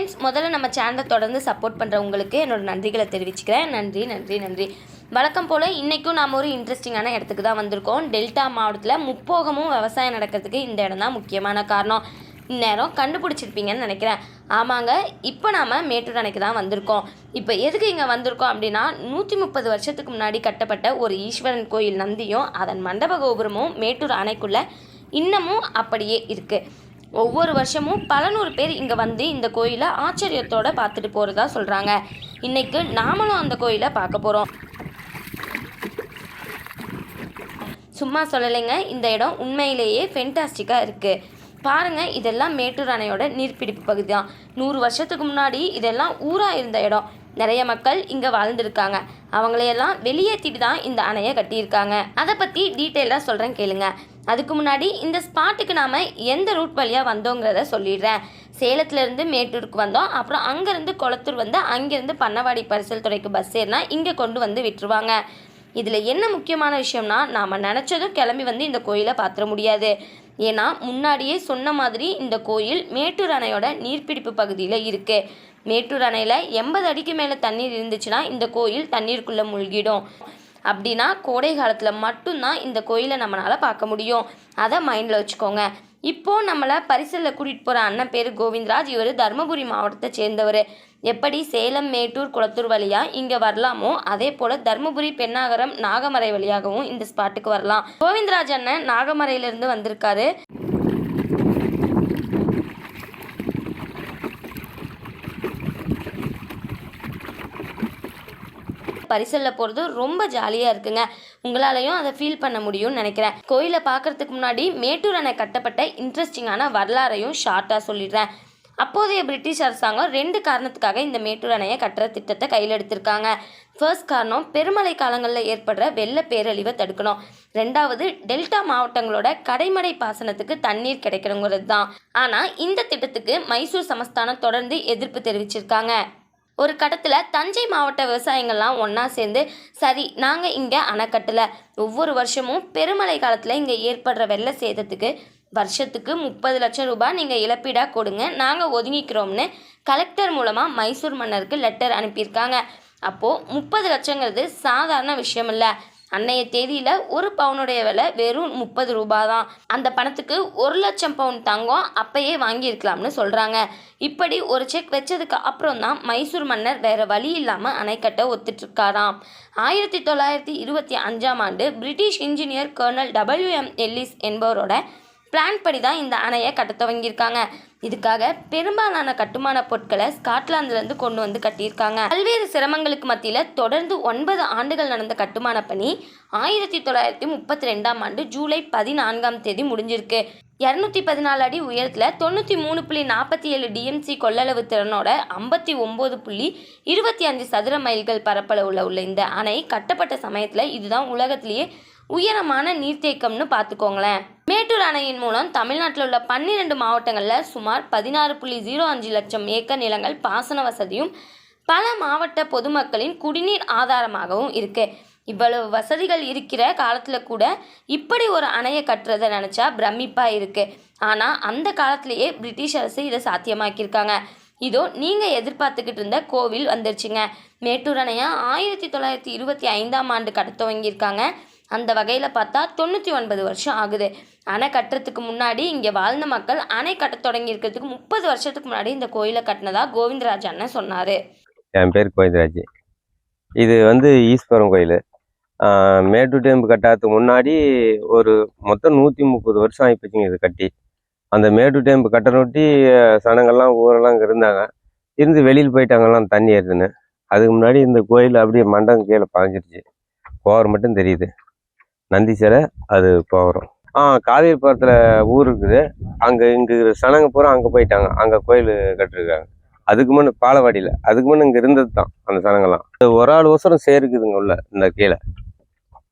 Friends முதல்ல நம்ம சேனலை தொடர்ந்து சப்போர்ட் பண்ணுற உங்களுக்கு என்னோட நன்றிகளை தெரிவிச்சுக்கிறேன். நன்றி நன்றி நன்றி. வழக்கம் போல் இன்றைக்கும் நாம் ஒரு இன்ட்ரெஸ்டிங்கான இடத்துக்கு தான் வந்திருக்கோம். டெல்டா மாவட்டத்தில் முப்போகமும் விவசாயம் நடக்கிறதுக்கு இந்த இடம் தான் முக்கியமான காரணம். இந்நேரம் கண்டுபிடிச்சிருப்பீங்கன்னு நினைக்கிறேன். ஆமாங்க இப்போ நாம் மேட்டூர் அணைக்கு தான் வந்திருக்கோம். இப்போ எதுக்கு இங்கே வந்திருக்கோம் அப்படின்னா நூற்றி முப்பது வருஷத்துக்கு முன்னாடி கட்டப்பட்ட ஒரு ஈஸ்வரன் கோயில் நந்தியும் அதன் மண்டப கோபுரமும் மேட்டூர் அணைக்குள்ளே இன்னமும் அப்படியே இருக்குது ஒவ்வொரு வருஷமும் பல நூறு பேர் இங்கே வந்து இந்த கோயிலை ஆச்சரியத்தோடு பார்த்துட்டு போகிறதா சொல்கிறாங்க இன்றைக்கு நாமளும் அந்த கோயிலை பார்க்க போகிறோம் சும்மா சொல்லலைங்க இந்த இடம் உண்மையிலேயே ஃபென்டாஸ்டிக்காக இருக்குது பாருங்கள் இதெல்லாம் மேட்டூர் அணையோட நீர்ப்பிடிப்பு பகுதி தான் நூறு வருஷத்துக்கு முன்னாடி இதெல்லாம் ஊராக இருந்த இடம். நிறைய மக்கள் இங்கே வாழ்ந்துருக்காங்க. அவங்களையெல்லாம் வெளியேற்றிட்டு தான் இந்த அணையை கட்டியிருக்காங்க. அதை பற்றி டீட்டெயிலாக சொல்கிறேன் கேளுங்க. அதுக்கு முன்னாடி இந்த ஸ்பாட்டுக்கு நாம் எந்த ரூட் வழியாக வந்தோங்கிறத சொல்லிடுறேன். சேலத்துலேருந்து மேட்டூருக்கு வந்தோம். அப்புறம் அங்கேருந்து குளத்தூர் வந்து அங்கேருந்து பண்ணவாடி பரிசல் துறைக்கு பஸ் ஏறினா இங்கே கொண்டு வந்து விட்டுருவாங்க. இதில் என்ன முக்கியமான விஷயம்னா நாம் நினச்சதும் கிளம்பி வந்து இந்த கோயிலை பார்த்துட முடியாது. ஏன்னா முன்னாடியே சொன்ன மாதிரி இந்த கோயில் மேட்டூர் அணையோட நீர்பிடிப்பு பகுதியில் இருக்குது மேட்டூர் அணையில் எண்பது அடிக்கு மேலே தண்ணீர் இருந்துச்சுன்னா இந்த கோயில் தண்ணீருக்குள்ளே மூழ்கிடும். அப்படின்னா கோடை காலத்தில் மட்டும்தான் இந்த கோயிலை நம்மளால் பார்க்க முடியும். அதை மைண்டில் வச்சுக்கோங்க. இப்போது நம்மளை பரிசலில் கூட்டிகிட்டு போகிற அண்ணன் பேர் கோவிந்தராஜ். இவர் தருமபுரி மாவட்டத்தை சேர்ந்தவர். எப்படி சேலம் மேட்டூர் குளத்தூர் வழியாக இங்கே வரலாமோ அதே போல் தருமபுரி பெண்ணாகரம் நாகமரை வழியாகவும் இந்த ஸ்பாட்டுக்கு வரலாம். கோவிந்தராஜ் அண்ணன் நாகமரையிலேருந்து வந்திருக்காரு. பரிசலில் போகிறது ரொம்ப ஜாலியாக இருக்குங்க. உங்களாலையும் அதை ஃபீல் பண்ண முடியும்னு நினைக்கிறேன். கோயிலை பார்க்கறதுக்கு முன்னாடி மேட்டூர் அணை கட்டப்பட்ட இன்ட்ரெஸ்டிங்கான வரலாறையும் ஷார்ட்டாக சொல்லிடுறேன். அப்போதைய பிரிட்டிஷ் அரசாங்கம் ரெண்டு காரணத்துக்காக இந்த மேட்டூர் அணையை கட்டுற திட்டத்தை கையில் எடுத்திருக்காங்க. ஃபர்ஸ்ட் காரணம் பெருமழை காலங்களில் ஏற்படுற வெள்ள பேரழிவை தடுக்கணும். ரெண்டாவது டெல்டா மாவட்டங்களோட கடைமடை பாசனத்துக்கு தண்ணீர் கிடைக்கணுங்கிறது தான். ஆனால் இந்த திட்டத்துக்கு மைசூர் சமஸ்தானம் தொடர்ந்து எதிர்ப்பு தெரிவிச்சிருக்காங்க. ஒரு கட்டத்தில் தஞ்சை மாவட்ட விவசாயிகள்லாம் ஒன்றா சேர்ந்து சரி நாங்கள் இங்கே அணைக்கட்டில். ஒவ்வொரு வருஷமும் பெருமழை காலத்தில் இங்கே ஏற்படுற வெள்ள சேதத்துக்கு வருஷத்துக்கு முப்பது லட்சம் ரூபாய் நீங்கள் இழப்பீடாக கொடுங்க. நாங்கள் ஒதுங்கிக்கிறோம்னு கலெக்டர் மூலமாக மைசூர் மன்னருக்கு லெட்டர் அனுப்பியிருக்காங்க. அப்போது முப்பது லட்சங்கிறது சாதாரண விஷயம் இல்லை. அன்னைய தேதியில் ஒரு பவுனுடைய விலை வெறும் முப்பது ரூபா தான் அந்த பணத்துக்கு ஒரு லட்சம் பவுன் தங்கம் அப்பயே வாங்கியிருக்கலாம்னு சொல்கிறாங்க இப்படி ஒரு செக் வச்சதுக்கு அப்புறம் தான் மைசூர் மன்னர் வேற வழி இல்லாமல் அணைக்கட்ட ஒத்துட்ருக்காராம் ஆயிரத்தி தொள்ளாயிரத்தி இருபத்தி அஞ்சாம் ஆண்டு British engineer colonel W M Ellis என்பவரோட plan படி தான் இந்த அணையை கட்ட துவங்கியிருக்காங்க. இதுக்காக பெரும்பாலான கட்டுமான பொருட்களை ஸ்காட்லாந்துலேருந்து கொண்டு வந்து கட்டியிருக்காங்க. பல்வேறு சிரமங்களுக்கு மத்தியில் தொடர்ந்து ஒன்பது ஆண்டுகள் நடந்த கட்டுமான பணி ஆயிரத்தி தொள்ளாயிரத்தி முப்பத்தி ரெண்டாம் ஆண்டு ஜூலை பதினான்காம் தேதி முடிஞ்சிருக்கு. இரநூத்தி பதினாலு அடி உயரத்தில் தொண்ணூற்றி மூணு புள்ளி நாற்பத்தி ஏழு டிஎம்சி கொள்ளளவு திறனோட ஐம்பத்தி ஒம்பது புள்ளி இருபத்தி அஞ்சு சதுர மைல்கள் பரப்பளவுல உள்ள இந்த அணை கட்டப்பட்ட சமயத்தில் இதுதான் உலகத்திலேயே உயரமான நீர்த்தேக்கம்னு பார்த்துக்கோங்களேன். மேட்டூர் அணையின் மூலம் தமிழ்நாட்டில் உள்ள பன்னிரெண்டு மாவட்டங்களில் சுமார் பதினாறு புள்ளி ஜீரோ அஞ்சு லட்சம் ஏக்கர் நிலங்கள் பாசன வசதியும் பல மாவட்ட பொதுமக்களின் குடிநீர் ஆதாரமாகவும் இருக்கு. இவ்வளவு வசதிகள் இருக்கிற காலத்தில் கூட இப்படி ஒரு அணையை கட்டுறதை நினச்சா பிரமிப்பாக இருக்கு. ஆனால் அந்த காலத்திலேயே பிரிட்டிஷ் அரசு இதை சாத்தியமாக்கியிருக்காங்க. இதோ நீங்கள் எதிர்பார்த்துக்கிட்டு இருந்த கோவில் வந்துருச்சுங்க. மேட்டூர் அணையாக ஆயிரத்தி தொள்ளாயிரத்தி இருபத்தி ஐந்தாம் ஆண்டு கட்ட துவங்கியிருக்காங்க. அந்த வகையில் பார்த்தா தொண்ணூற்றி ஒன்பது வருஷம் ஆகுது. அணை கட்டுறதுக்கு முன்னாடி இங்கே வாழ்ந்த மக்கள் அணை கட்ட தொடங்கி இருக்கிறதுக்கு முப்பது வருஷத்துக்கு முன்னாடி இந்த கோயிலை கட்டினதா கோவிந்தராஜ் அண்ணன் சொன்னார். என் பேர் கோவிந்தராஜ். இது வந்து ஈஸ்வரம் கோயில். மேட்டூர் டேம்பு கட்டாததுக்கு முன்னாடி ஒரு மொத்தம் நூற்றி முப்பது வருஷம் ஆகிப்போச்சுங்க இது கட்டி. அந்த மேட்டூர் டேம்பு கட்டணொட்டி சனங்கள்லாம் ஊரெல்லாம் இங்கே இருந்தாங்க. இருந்து வெளியில் போயிட்டாங்கலாம் தண்ணி ஏறுதுன்னு. அதுக்கு முன்னாடி இந்த கோயில் அப்படியே மண்டபம் கீழே பாஞ்சிருச்சு. போகிற மட்டும் தெரியுது. நந்தி சிலை அது போகிறோம். ஆ காவேரிபுரத்தில் ஊர் இருக்குது. அங்கே இங்கே சனங்க பூரா அங்கே போயிட்டாங்க. அங்கே கோயில் கட்டிருக்காங்க. அதுக்கு முன்ன பாலவாடியில். அதுக்கு முன்ன இங்கே இருந்தது தான் அந்த சனங்கள்லாம். ஒரு ஆள் ஒசரம் சேர் இருக்குதுங்க உள்ள இந்த கீழே.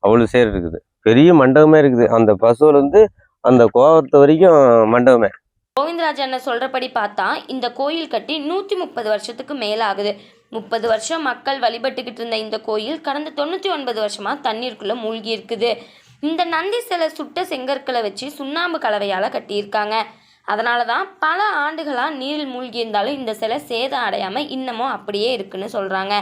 அவ்வளோ சேர் இருக்குது பெரிய மண்டபமே இருக்குது. அந்த பசுவிலேருந்து அந்த கோவத்தை வரைக்கும் மண்டபமே. கோவிந்தராஜ் அண்ணன் சொல்கிறபடி பார்த்தா இந்த கோயில் கட்டி நூற்றி முப்பது வருஷத்துக்கு மேலே ஆகுது முப்பது வருஷம் மக்கள் வழிபட்டுக்கிட்டு இருந்த இந்த கோயில் கடந்த தொண்ணூற்றி ஒன்பது வருஷமாக தண்ணீருக்குள்ளே மூழ்கி இருக்குது. இந்த நந்தி சிலை சுட்ட செங்கற்களை வச்சு சுண்ணாம்பு கலவையால் கட்டியிருக்காங்க. அதனால தான் பல ஆண்டுகளாக நீரில் மூழ்கி இருந்தாலும் இந்த சிலை சேதம் அடையாமல் இன்னமும் அப்படியே இருக்குன்னு சொல்கிறாங்க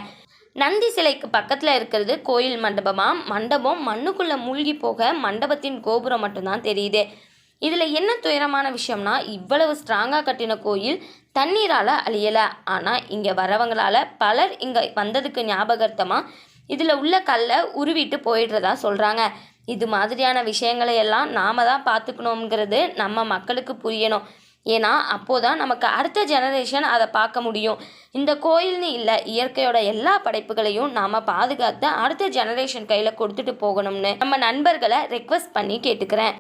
நந்தி சிலைக்கு பக்கத்தில் இருக்கிறது கோயில் மண்டபமாக மண்டபம் மண்ணுக்குள்ளே மூழ்கி போக மண்டபத்தின் கோபுரம் மட்டும்தான் தெரியுது. இதில் என்ன துயரமான விஷயம்னா இவ்வளவு ஸ்ட்ராங்காக கட்டின கோயில் தண்ணீரால் அழியலை. ஆனால் இங்கே வரவங்களால் பலர் இங்கே வந்ததுக்கு ஞாபகார்த்தமாக இதில் உள்ள கல்லை உருவிட்டு போயிடுறதா சொல்கிறாங்க இது மாதிரியான விஷயங்களை எல்லாம் நாம தான் பார்த்துக்கணுங்கிறது நம்ம மக்களுக்கு புரியணும். ஏன்னா அப்போதான் நமக்கு அடுத்த ஜெனரேஷன் அதை பார்க்க முடியும். இந்த கோயில்னு இல்லை இயற்கையோட எல்லா படைப்புகளையும் நாம் பாதுகாத்து அடுத்த ஜெனரேஷன் கையில் கொடுத்துட்டு போகணும்னு நம்ம நண்பர்களை ரெக்வஸ்ட் பண்ணி கேட்டுக்கிறேன்.